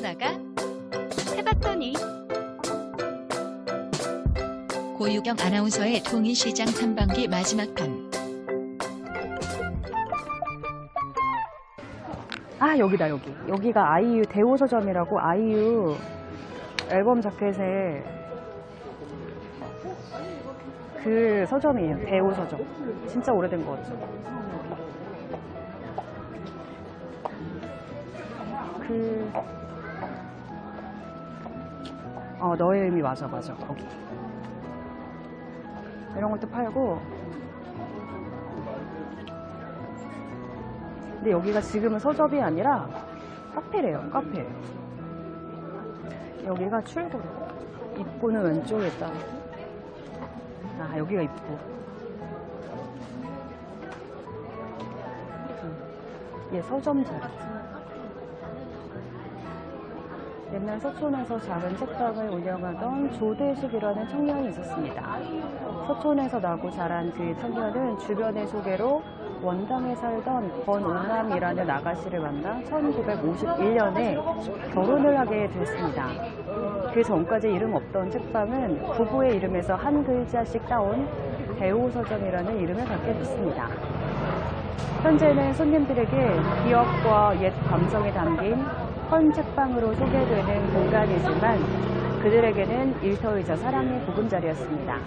하다가 해봤더니 고유경 아나운서의 통일시장 탐방기 마지막 편. 아 여기다 여기. 여기가 아이유 대호 서점이라고 아이유 앨범 자켓에 그 서점이에요. 대호 서점. 진짜 오래된 거 같죠 그 어, 너의 의미 맞아 맞아 거기 이런 것도 팔고 근데 여기가 지금은 서점이 아니라 카페래요, 카페. 여기가 출구래. 입구는 왼쪽에 있다. 아, 여기가 입구. 음. 얘 서점 자리. 옛날 서촌에서 작은 책방을 운영하던 조대식이라는 청년이 있었습니다. 서촌에서 나고 자란 그 청년은 주변의 소개로 원당에 살던 권오남이라는 아가씨를 만나 1951년에 결혼을 하게 됐습니다. 그 전까지 이름 없던 책방은 부부의 이름에서 한 글자씩 따온 대호서점이라는 이름을 갖게 됐습니다. 현재는 손님들에게 기억과 옛 감성이 담긴 헌 책방으로 소개되는 공간이지만 그들에게는 일터이자 사랑의 보금자리였습니다.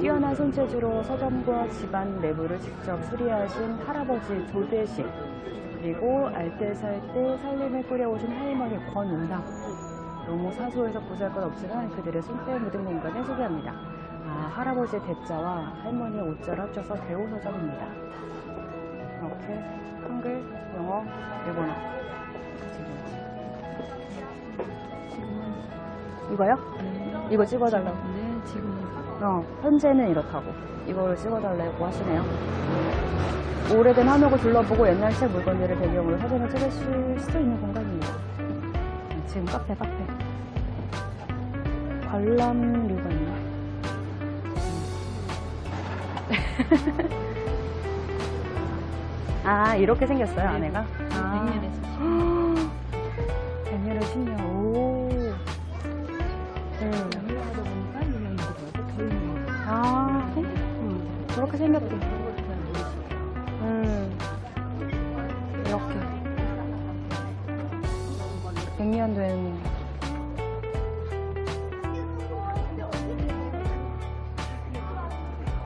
뛰어난 손재주로 서점과 집안 내부를 직접 수리하신 할아버지 조대식 그리고 알뜰살뜰 살림을 꾸려오신 할머니 권은당 너무 사소해서 보잘것 없지만 그들의 손때 묻은 공간을 소개합니다. 아, 할아버지의 대자와 할머니의 옷자를 합쳐서 대호서점입니다. 이렇게 한글, 영어, 일본어 이거요? 이거 찍어달라고. 네, 지금 어, 현재는 이렇다고. 이거를 찍어달라고 하시네요. 오래된 한옥을 둘러보고 옛날 책 물건들을 배경으로 사진을 찍으실 수 있는 공간입니다. 음, 지금 카페, 카페. 관람료가 있나? 음. 아, 이렇게 생겼어요, 안에가? 아. 100년에서 100년에 10년. 오. 생겼대. 음. 이렇게. 100년 된.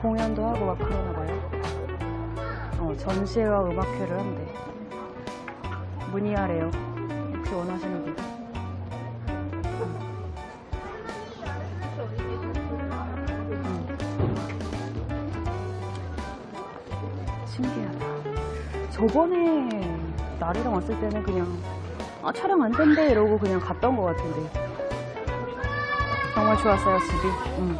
공연도 하고 막 그러나 봐요. 어, 전시회와 음악회를 한대. 문의하래요. 혹시 원하시는 분. 신기하다. 저번에 날이랑 왔을 때는 그냥 아 촬영 안 된대 이러고 그냥 갔던 것 같은데 정말 좋았어요 집이. 음.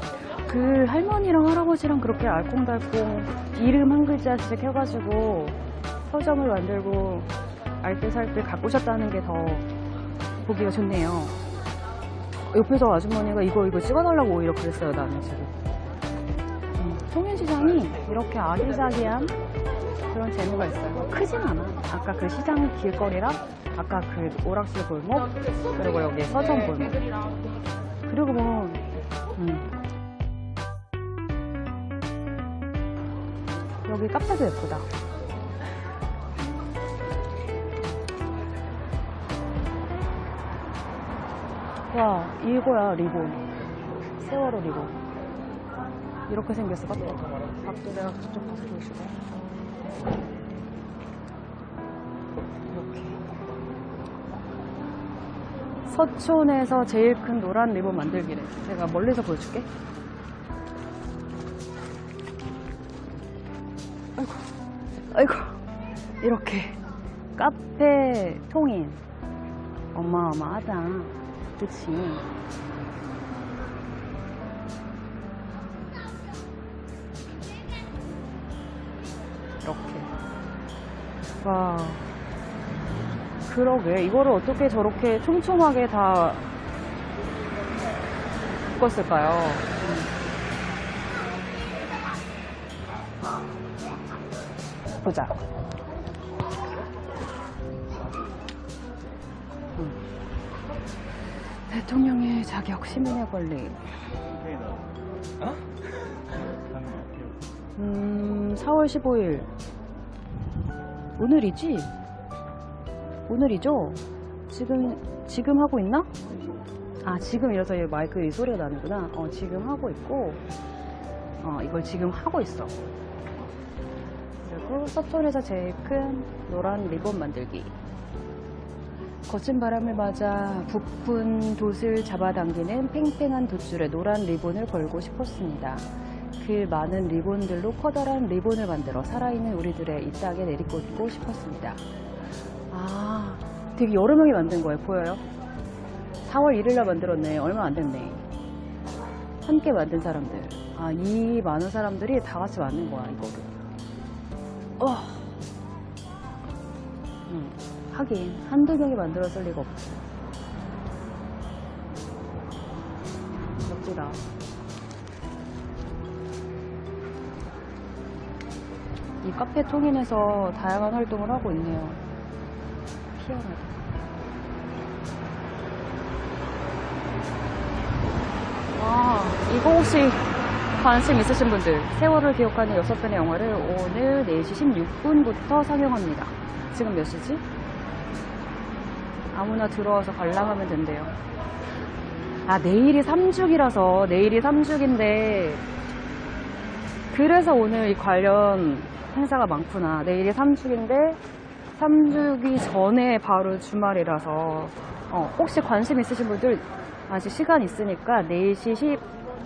그 할머니랑 할아버지랑 그렇게 알콩달콩 이름 한 글자씩 해가지고 서점을 만들고 알뜰살뜰 가꾸셨다는 게 더 보기가 좋네요. 옆에서 아주머니가 이거 이거 찍어달라고 오히려 그랬어요 나는 지금. 음, 통일시장이 이렇게 아기자기한 그런 재미가 있어요. 크진 않아. 아까 그 시장 길거리랑 아까 그 오락실 골목 그리고 여기 서점 골목 그리고 뭐 음. 여기 카페도 예쁘다. 와 이거야 리본 세월호 리본 이렇게 생겼어 카페 밥도 내가 저쪽 가서 보시고 이렇게. 서촌에서 제일 큰 노란 리본 만들기래. 제가 멀리서 보여줄게. 아이고 아이고. 이렇게. 카페 통인. 어마어마하다. 그치 이렇게. 와. 그러게. 이거를 어떻게 저렇게 촘촘하게 다 묶었을까요? 음. 보자. 음. 대통령의 자격 시민의 권리. 음, 4월 15일. 오늘이지? 오늘이죠? 지금, 지금 하고 있나? 아, 지금 이래서 이 마이크 이 소리가 나는구나. 어, 지금 하고 있고, 어, 이걸 지금 하고 있어. 그리고 서촌에서 제일 큰 노란 리본 만들기. 거친 바람을 맞아 부푼 돛을 잡아당기는 팽팽한 돛줄에 노란 리본을 걸고 싶었습니다. 그 많은 리본들로 커다란 리본을 만들어 살아있는 우리들의 이 땅에 내리꽂고 싶었습니다. 아, 되게 여러 명이 만든 거예요. 보여요? 4월 1일 날 만들었네. 얼마 안 됐네. 함께 만든 사람들. 아, 이 많은 사람들이 다 같이 만든 거야, 이거를. 어. 음, 하긴, 한두 명이 만들었을 리가 없지. 멋지다. 카페 통인에서 다양한 활동을 하고 있네요. 희한하다. 아, 이거 혹시 관심 있으신 분들, 세월을 기억하는 여섯 편의 영화를 오늘 4시 16분부터 상영합니다. 지금 몇 시지? 아무나 들어와서 관람하면 된대요. 아, 내일이 3죽이라서, 내일이 3죽인데, 그래서 오늘 이 관련 행사가 많구나. 내일이 3죽인데, 3죽이 전에 바로 주말이라서, 어, 혹시 관심 있으신 분들, 아직 시간 있으니까 4시 10,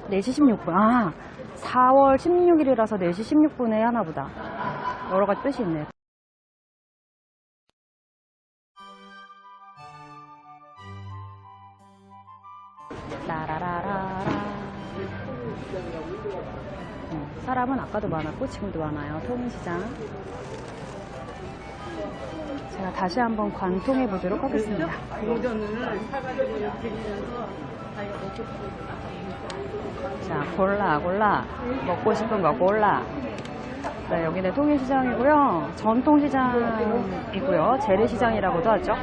4시 16분. 아, 4월 16일이라서 4시 16분에 하나 보다. 여러 가지 뜻이 있네. 라라라라라. 음, 사람은 아까도 많았고 지금도 많아요. 통인시장. 제가 다시 한번 관통해 보도록 하겠습니다. 자, 골라, 골라. 먹고 싶은 거 골라. 네, 여기는 통일시장이고요. 전통시장이고요. 재래시장이라고도 하죠.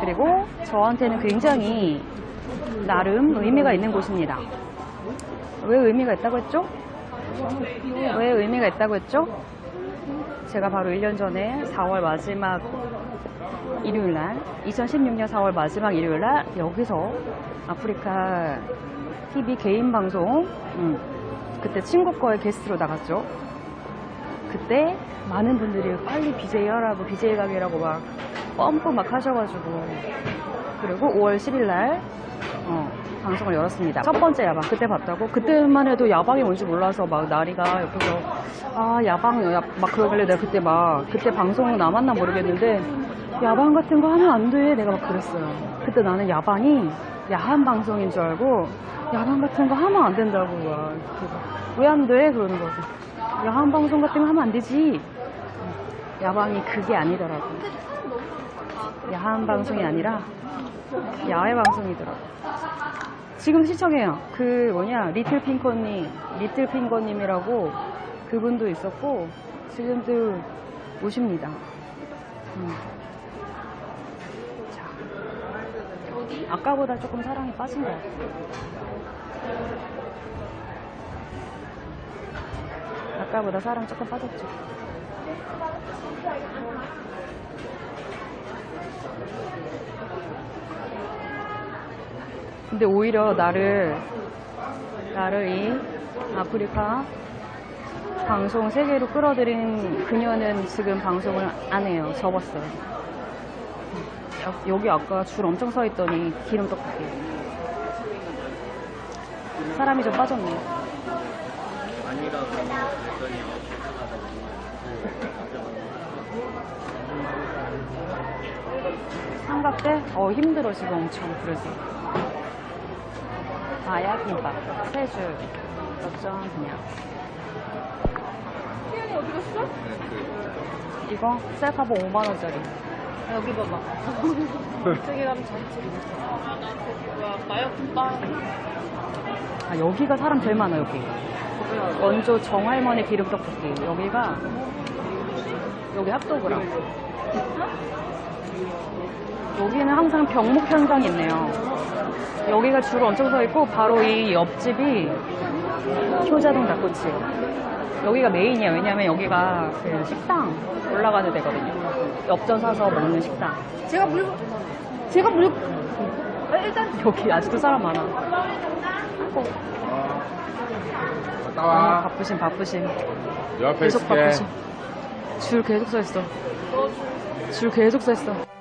그리고 저한테는 굉장히 나름 의미가 있는 곳입니다. 왜 의미가 있다고 했죠? 왜 의미가 있다고 했죠? 제가 바로 1년 전에 4월 마지막 일요일 날, 2016년 4월 마지막 일요일 날 여기서 아프리카 TV 개인 방송, 음, 그때 친구 거에 게스트로 나갔죠. 그때 많은 분들이 빨리 BJ 하라고, BJ 가게라고 막 펌프 막 하셔가지고. 그리고 5월 10일 날, 어, 방송을 열었습니다. 첫 번째 야방. 그때 봤다고? 그때만 해도 야방이 뭔지 몰라서 막 나리가 옆에서, 아, 야방, 야, 막 그러길래 내가 그때 막, 그때 방송 남았나 모르겠는데, 야방 같은 거 하면 안 돼. 내가 막 그랬어요. 그때 나는 야방이 야한 방송인 줄 알고, 야방 같은 거 하면 안 된다고. 왜 안 돼? 그러는 거지. 야한 방송 같은 거 하면 안 되지. 야방이 그게 아니더라고. 야한 방송이 아니라 야외 방송이더라고. 지금 시청해요. 그 뭐냐 리틀 핑거님, 리틀 핑거님이라고 그분도 있었고 지금도 오십니다. 음. 자, 아까보다 조금 사랑이 빠진 것 같아요. 아까보다 사랑 조금 빠졌죠. 근데 오히려 나를 나를 이 아프리카 방송 세계로 끌어들인 그녀는 지금 방송을 안 해요. 접었어요. 여- 여기 아까 줄 엄청 서 있더니 기름 떡볶이. 사람이 좀 빠졌네. 삼각대? 어 힘들어 지금 엄청 그래서. 마야김밥 세줄 몇점 그냥. 희연이 어디 갔어? 이거 셀카봉 5만 원짜리. 여기 봐봐. 저기 가면 전체. 뭐야, 마요김밥. 아 여기가 사람 제일 많아 여기. 원조 정할머니 기름 떡볶이. 여기가 여기 핫도그랑 여기는 항상 병목 현상이 있네요. 여기가 줄 엄청 서 있고 바로 이 옆집이 효자동 닭꼬치예요. 여기가 메인이에요. 왜냐면 여기가 그 식당 올라가는 데거든요. 엽전 사서 먹는 식당. 제가 물고, 제가 물고, 일단 여기 아직도 사람 많아. 갔다 아, 와. 바쁘신 바쁘신. 내 옆에 계속 있을게. 바쁘신. 줄 계속 서 있어. 줄 계속 서 있어.